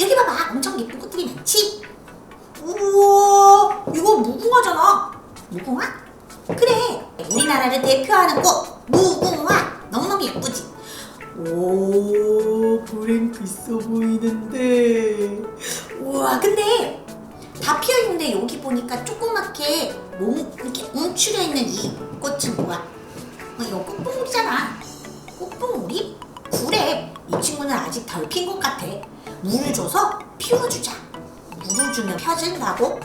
여기 봐봐 엄청 예쁜 꽃들이 많지? 우와 이거 무궁화잖아 무궁화? 그래 우리나라를 대표하는 꽃 무궁화 너무너무 예쁘지? 오 브랭크 있어 보이는데 우와 근데 다 피어있는데 여기 보니까 조그맣게 몸 이렇게 움츠려 있는 이 꽃은 뭐야? 어, 이거 꽃봉오리잖아 꽃봉오리? 그래 이 친구는 아직 덜 핀 것 같아 물을 줘서 피워주자 물을 주면 펴진다고?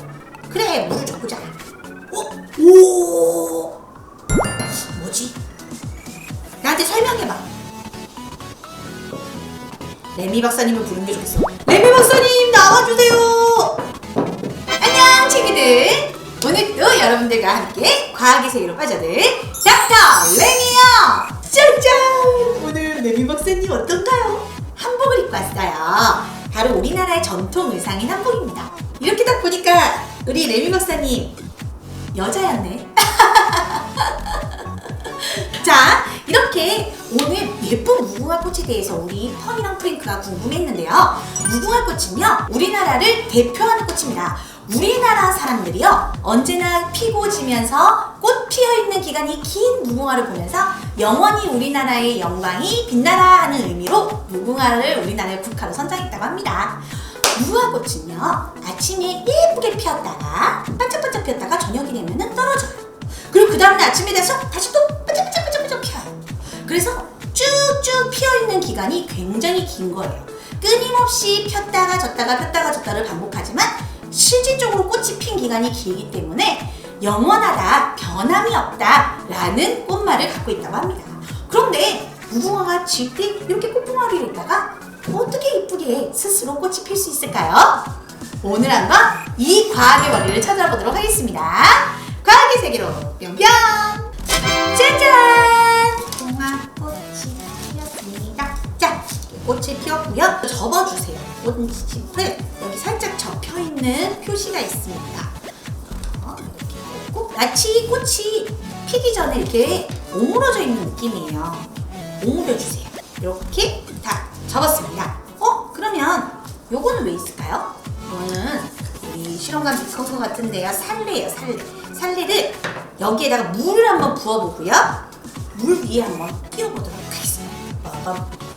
그래 물을 줘보자. 어? 오! 뭐지? 나한테 설명해봐. 레미 박사님을 부르는 게 좋겠어. 레미 박사님 나와주세요! 안녕 친구들! 오늘도 여러분들과 함께 과학의 세계로 빠져들 닥터 레미요! 짠짠! 오늘 레미 박사님 어떤가요? 한복을 입고 왔어요 바로 우리나라의 전통 의상인 한복입니다 이렇게 딱 보니까 우리 레미 박사님 여자였네 자, 이렇게 오늘 예쁜 무궁화 꽃에 대해서 우리 펀이랑 프랭크가 궁금했는데요. 무궁화 꽃은요, 우리나라를 대표하는 꽃입니다. 우리나라 사람들이요, 언제나 피고 지면서 꽃 피어 있는 기간이 긴 무궁화를 보면서 영원히 우리나라의 영광이 빛나라 하는 의미로 무궁화를 우리나라의 국화로 선정했다고 합니다. 무궁화 꽃은요, 아침에 예쁘게 피었다가 반짝반짝 피었다가 저녁이 되면은 떨어져요. 그리고 그 다음날 아침에 돼서 다시 또 반짝반짝반짝 피어요. 그래서 쭉쭉 피어있는 기간이 굉장히 긴 거예요. 끊임없이 폈다가 졌다가 폈다가 졌다를 반복하지만 실질적으로 꽃이 핀 기간이 길기 때문에 영원하다, 변함이 없다 라는 꽃말을 갖고 있다고 합니다. 그런데 무궁화가 질 때 이렇게 꽃봉오리를 있다가 어떻게 이쁘게 스스로 꽃이 필 수 있을까요? 오늘 한번 이 과학의 원리를 찾아보도록 하겠습니다. 과학의 세계로 뿅뿅! 짜잔! 봉화꽃이 피었습니다. 자, 꽃이 피었고요. 접어주세요. 꽃잎을 여기 살짝 접혀있는 표시가 있습니다. 마치 꽃이 피기 전에 이렇게 오므러져 있는 느낌이에요. 오므려주세요. 이렇게 다 접었습니다. 어? 그러면 요거는 왜 있을까요? 이거는 우리 실험관 비커 것 같은데요. 살레예요, 살레. 살레를 여기에다가 물을 한번 부어보고요. 물 위에 한번 띄워보도록 하겠습니다.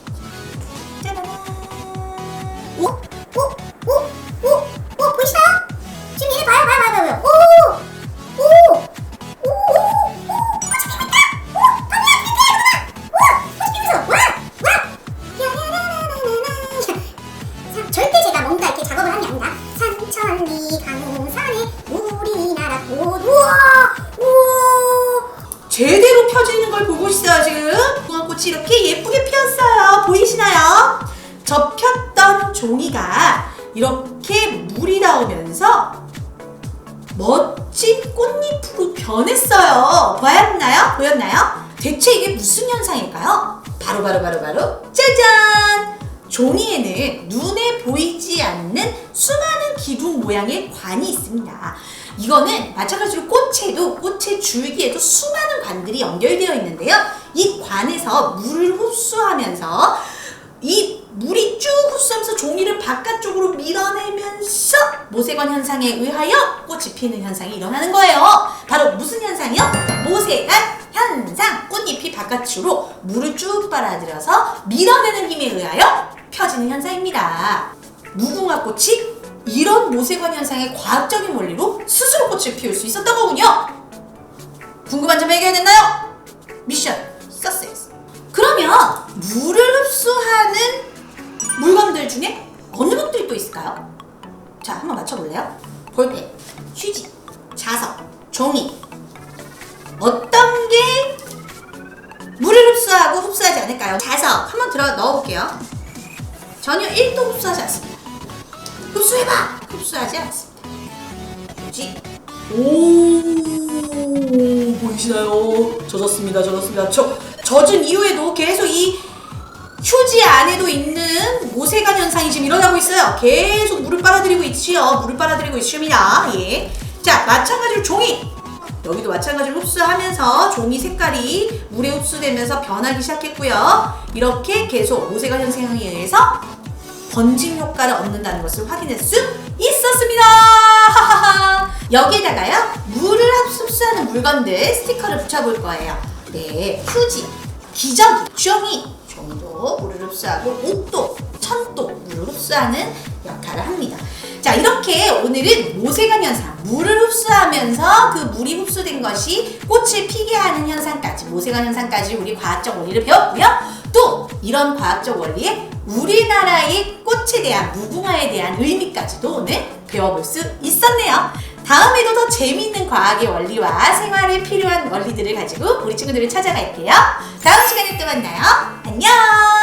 종이가 이렇게 물이 닿으면서 멋진 꽃잎으로 변했어요 보였나요? 보였나요? 대체 이게 무슨 현상일까요? 바로 바로 바로 바로 짜잔! 종이에는 눈에 보이지 않는 수많은 기둥 모양의 관이 있습니다. 이거는 마찬가지로 꽃에도 꽃의 줄기에도 수많은 관들이 연결되어 있는데요. 이 관에서 물을 흡수하면서 이 물이 쭉 흡수하면서 종이를 바깥쪽으로 밀어내면서 모세관 현상에 의하여 꽃이 피는 현상이 일어나는 거예요. 바로 무슨 현상이요? 모세관 현상. 꽃잎이 바깥으로 물을 쭉 빨아들여서 밀어내는 힘에 의하여 펴지는 현상입니다. 무궁화 꽃이 이런 모세관 현상의 과학적인 원리로 스스로 꽃을 피울 수 있었던 거군요. 궁금한 점 해결됐나요? 미션 자석, 종이. 어떤 게 물을 흡수하고 흡수하지 않을까요? 자석 한번 들어 넣어볼게요. 전혀 1도 흡수하지 않습니다. 흡수해봐! 흡수하지 않습니다. 휴지. 오, 보이시나요? 젖었습니다, 젖었습니다. 저, 젖은 이후에도 계속 이 휴지 안에도 있는 모세관 현상이 지금 일어나고 있어요. 계속 물을 빨아들이고 있지요. 물을 빨아들이고 있습니다. 예. 자, 마찬가지로 종이. 여기도 마찬가지로 흡수하면서 종이 색깔이 물에 흡수되면서 변하기 시작했고요. 이렇게 계속 모세관 현상에 의해서 번짐 효과를 얻는다는 것을 확인할 수 있었습니다. 여기에다가요 물을 흡수하는 물건들 스티커를 붙여볼 거예요. 네, 휴지, 기저귀, 종이, 종이도 물을 흡수하고 옥도, 천도 물을 흡수하는 역할을 합니다. 자 이렇게 오늘은 모세관 현상, 물을 흡수하면서 그 물이 흡수된 것이 꽃을 피게 하는 현상까지 모세관 현상까지 우리 과학적 원리를 배웠고요. 또 이런 과학적 원리에 우리나라의 꽃에 대한 무궁화에 대한 의미까지도 오늘 배워볼 수 있었네요. 다음에도 더 재미있는 과학의 원리와 생활에 필요한 원리들을 가지고 우리 친구들을 찾아갈게요. 다음 시간에 또 만나요. 안녕!